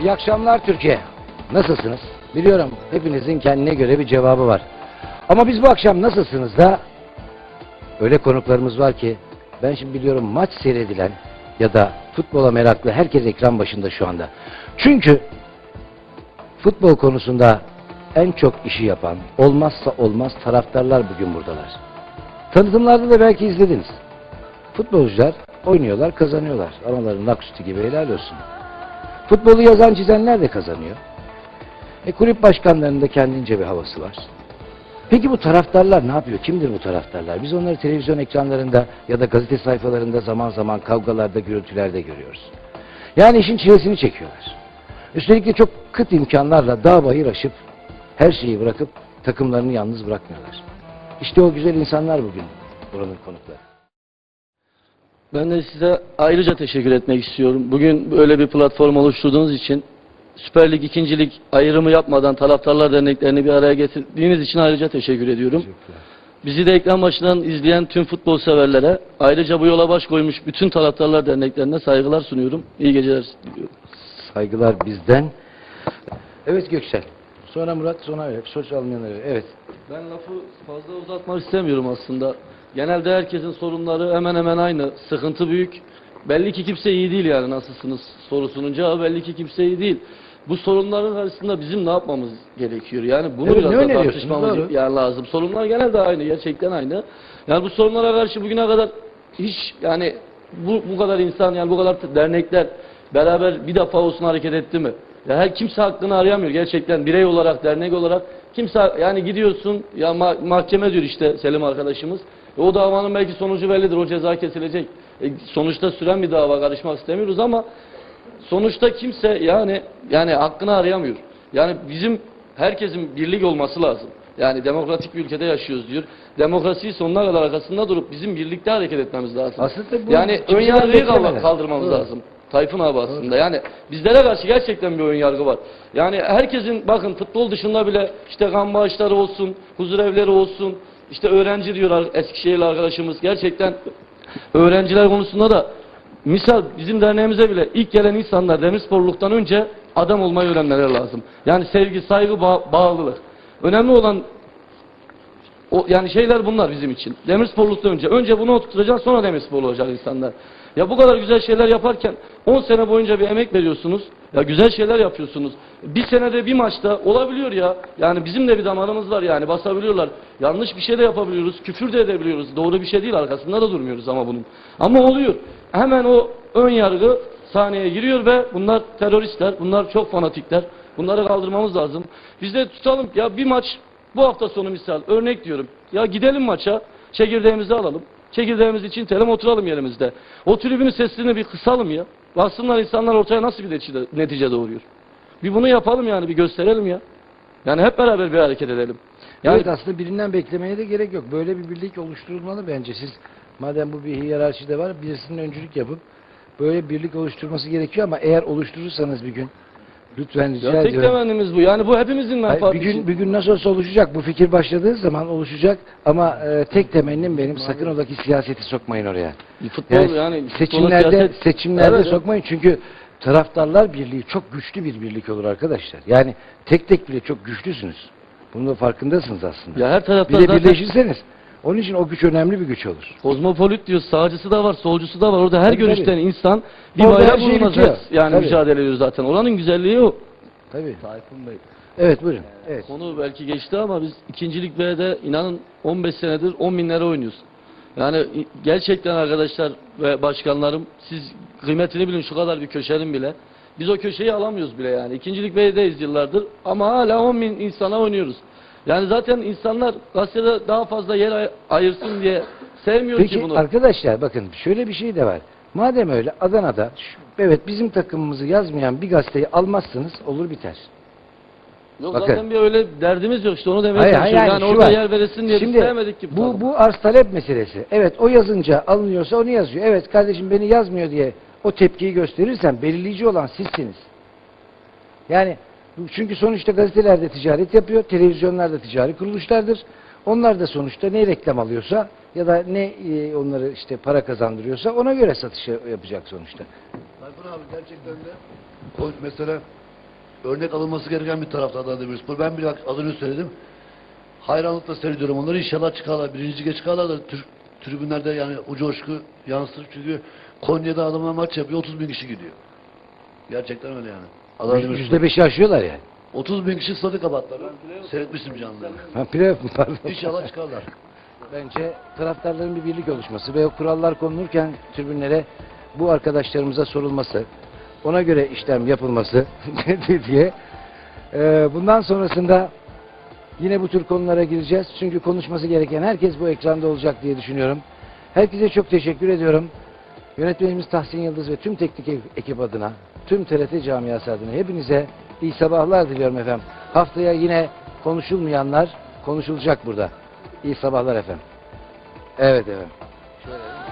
İyi akşamlar Türkiye. Nasılsınız? Biliyorum hepinizin kendine göre bir cevabı var. Ama biz bu akşam nasılsınız da öyle konuklarımız var ki ben şimdi biliyorum maç seyredilen ya da futbola meraklı herkes ekran başında şu anda. Çünkü futbol konusunda en çok işi yapan olmazsa olmaz taraftarlar bugün buradalar. Tanıtımlarda da belki izlediniz. Futbolcular oynuyorlar, kazanıyorlar. Anaların naksuti gibi helal olsun. Futbolu yazan çizenler de kazanıyor. E kulüp başkanlarının da kendince bir havası var. Peki bu taraftarlar ne yapıyor? Kimdir bu taraftarlar? Biz onları televizyon ekranlarında ya da gazete sayfalarında zaman zaman kavgalarda, gürültülerde görüyoruz. Yani işin çilesini çekiyorlar. Üstelik de çok kıt imkanlarla dağ bayır aşıp her şeyi bırakıp takımlarını yalnız bırakmıyorlar. İşte o güzel insanlar bugün buranın konukları. Ben de size ayrıca teşekkür etmek istiyorum. Bugün böyle bir platform oluşturduğunuz için Süper Lig, 2. Lig ayrımı yapmadan taraftarlar derneklerini bir araya getirdiğiniz için ayrıca teşekkür ediyorum. Bizi de ekran başından izleyen tüm futbol severlere, ayrıca bu yola baş koymuş bütün taraftarlar derneklerine saygılar sunuyorum. İyi geceler diliyorum. Saygılar bizden. Evet Göksel. Sonra Murat, sonra öyle. Söz almayanları. Evet. Ben lafı fazla uzatmak istemiyorum aslında. Genelde herkesin sorunları hemen hemen aynı. Sıkıntı büyük. Belli ki kimse iyi değil yani nasılsınız sorusunun cevabı belli ki kimse iyi değil. Bu sorunların karşısında bizim ne yapmamız gerekiyor? Yani bunu Evet, biraz da tartışmamız yani lazım. Sorunlar genelde aynı, gerçekten aynı. Yani bu sorunlara karşı bugüne kadar hiç yani bu, bu kadar insan yani bu kadar dernekler beraber bir defa olsun hareket etti mi? Ya her kimse hakkını arayamıyor gerçekten birey olarak, dernek olarak. Kimse yani gidiyorsun ya ma- mahkeme diyor işte Selim arkadaşımız. E, o davanın belki sonucu bellidir. O ceza kesilecek. E, sonuçta süren bir dava karışmak istemiyoruz ama sonuçta kimse yani yani hakkını arayamıyor. Yani bizim herkesin birlik olması lazım. Yani demokratik bir ülkede yaşıyoruz diyor. Demokrasiyi sonuna kadar arkasında durup bizim birlikte hareket etmemiz lazım. Aslında bu yani ön yargıyı kaldırmamız Doğru. lazım. Tayfun abi aslında. Yani bizlere karşı gerçekten bir ön yargı var. Yani herkesin bakın futbol dışında bile işte kan bağışları olsun, huzur evleri olsun, işte öğrenci diyorlar Eskişehirli arkadaşımız. Gerçekten öğrenciler konusunda da misal bizim derneğimize bile ilk gelen insanlar demirsporluktan önce adam olmayı öğrenmeleri lazım. Yani sevgi, saygı, bağ- bağlılık. Önemli olan o, yani şeyler bunlar bizim için. Demirsporluktan önce. Önce bunu oturtacaksın sonra demirspor olacak insanlar. Ya bu kadar güzel şeyler yaparken 10 sene boyunca bir emek veriyorsunuz. Ya güzel şeyler yapıyorsunuz. Bir senede bir maçta olabiliyor ya. Yani bizim de bir damarımız var yani basabiliyorlar. Yanlış bir şey de yapabiliyoruz. Küfür de edebiliyoruz. Doğru bir şey değil arkasında da durmuyoruz ama bunun. Ama oluyor. Hemen o ön yargı sahneye giriyor ve bunlar teröristler. Bunlar çok fanatikler. Bunları kaldırmamız lazım. Biz de tutalım ya bir maç bu hafta sonu misal örnek diyorum. Ya gidelim maça çekirdeğimizi alalım. Çekirdeğimizi için telim oturalım yerimizde. O tribünün sesini bir kısalım ya. Baksınlar insanlar ortaya nasıl bir netice, netice doğuruyor. Bir bunu yapalım yani bir gösterelim ya. Yani hep beraber bir hareket edelim. Yani evet aslında birinden beklemeye de gerek yok. Böyle bir birlik oluşturulmalı bence. Siz madem bu bir hiyerarşide var birisinin öncülük yapıp böyle birlik oluşturması gerekiyor ama eğer oluşturursanız bir gün lütfen rica ya tek ediyorum. temennimiz bu. Yani bu hepimizin menfaati bir gün bir gün nasıl olsa oluşacak. Bu fikir başladığı zaman oluşacak ama e, tek temennim benim sakın ola ki siyaseti sokmayın oraya. Futbol Yani, yani, seçimlerde siyaset- seçimlerde Evet, sokmayın çünkü taraftarlar birliği çok güçlü bir birlik olur arkadaşlar. Yani tek tek bile çok güçlüsünüz. Bunun da farkındasınız aslında. Ya her tarafta bir de birleşirseniz onun için o güç önemli bir güç olur. Kozmopolit diyor, sağcısı da var, solcusu da var. Orada her Tabii, görüşten tabii. insan bir Orada bayrak şey bulunmaz. Yani Tabii. mücadele ediyor zaten. Oranın güzelliği o. Tabii. Tayfun Bey. Evet buyurun. Evet. Konu belki geçti ama biz ikincilik B'de inanın 15 senedir 10 binlere oynuyoruz. Yani gerçekten arkadaşlar ve başkanlarım siz kıymetini bilin şu kadar bir köşenin bile. Biz o köşeyi alamıyoruz bile yani. İkincilik B'deyiz yıllardır ama hala 10 bin insana oynuyoruz. Yani zaten insanlar gazetede daha fazla yer ay- ayırsın diye sevmiyor Peki ki bunu. arkadaşlar bakın şöyle bir şey de var. Madem öyle Adana'da evet bizim takımımızı yazmayan bir gazeteyi almazsınız olur biter. Yok Bakın. zaten bir öyle derdimiz yok işte onu demeye Hayır, hayır, yani şu orada var. yer veresin diye Şimdi biz sevmedik ki. bu, bu arz talep meselesi. Evet o yazınca alınıyorsa onu yazıyor. Evet kardeşim beni yazmıyor diye o tepkiyi gösterirsen belirleyici olan sizsiniz. Yani çünkü sonuçta gazetelerde ticaret yapıyor, televizyonlarda ticari kuruluşlardır. Onlar da sonuçta ne reklam alıyorsa ya da ne e, onları işte para kazandırıyorsa ona göre satışı yapacak sonuçta. Tayfun abi gerçekten de o mesela örnek alınması gereken bir tarafta Adana Demirspor. Ben bir az önce söyledim. Hayranlıkla seyrediyorum onları. İnşallah çıkarlar. Birinci lige çıkarlar da tür- tribünlerde yani o coşku yansır. Çünkü Konya'da adamlar maç yapıyor. 30 bin kişi gidiyor. Gerçekten öyle yani. Demirspor. Yüzde beşi aşıyorlar yani. 30 bin kişi stadı kapattılar. Seyretmiştim canlı. Ha, playoff mu? Pardon. İnşallah çıkarlar. Bence taraftarların bir birlik oluşması ve o kurallar konulurken tribünlere bu arkadaşlarımıza sorulması, ona göre işlem yapılması diye. Ee, bundan sonrasında yine bu tür konulara gireceğiz. Çünkü konuşması gereken herkes bu ekranda olacak diye düşünüyorum. Herkese çok teşekkür ediyorum. Yönetmenimiz Tahsin Yıldız ve tüm teknik ekip adına, tüm TRT camiası adına hepinize iyi sabahlar diliyorum efendim. Haftaya yine konuşulmayanlar konuşulacak burada. İyi sabahlar efendim. Evet efendim. Şöyle.